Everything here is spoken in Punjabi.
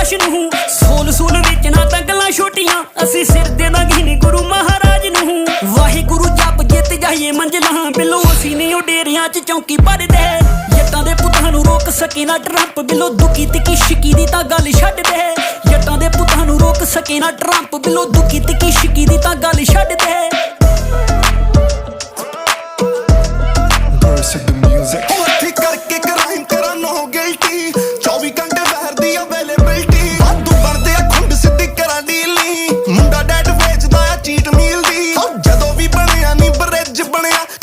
ਲਾਸ਼ ਨੂੰ। ਸੋਲ ਸੋਲ ਵਿੱਚ ਨਾ ਤਾਂ ਛੋਟੀਆਂ। ਅਸੀਂ ਸਿਰ ਦੇ ਦਾਂਗੇ ਨੀ ਗੁਰੂ ਮਹਾਰਾਜ ਨੂੰ। ਵਾਹਿਗੁਰੂ ਜਪ ਜਿੱਤ ਜਾਈਏ ਮੰਜ਼ਲਾਂ। ਬਿਲੋ ਅਸੀਂ ਨਹੀਂ ਉਹ ਡੇਰਿਆਂ 'ਚ ਚੌਂਕੀ ਭਰਦੇ। ਜੱਟਾਂ ਦੇ ਪੁੱਤਾਂ ਨੂੰ ਰੋਕ ਸਕੇ ਨਾ ਟਰੰਪ। ਬਿਲੋ ਦੁਖੀ ਤੇ ਸ਼ਿਕੀ ਦੀ ਤਾਂ ਗੱਲ ਛੱਡ ਦੇ। ਜੱਟਾਂ ਦੇ ਪੁੱਤਾਂ ਨੂੰ ਰੋਕ ਸਕੇ ਨਾ ਟਰੰਪ। ਬਿਲੋ ਦੁਖੀ ਤੇ ਸ਼ਿਕੀ ਦੀ ਤਾਂ ਗੱਲ ਛੱਡ ਦੇ।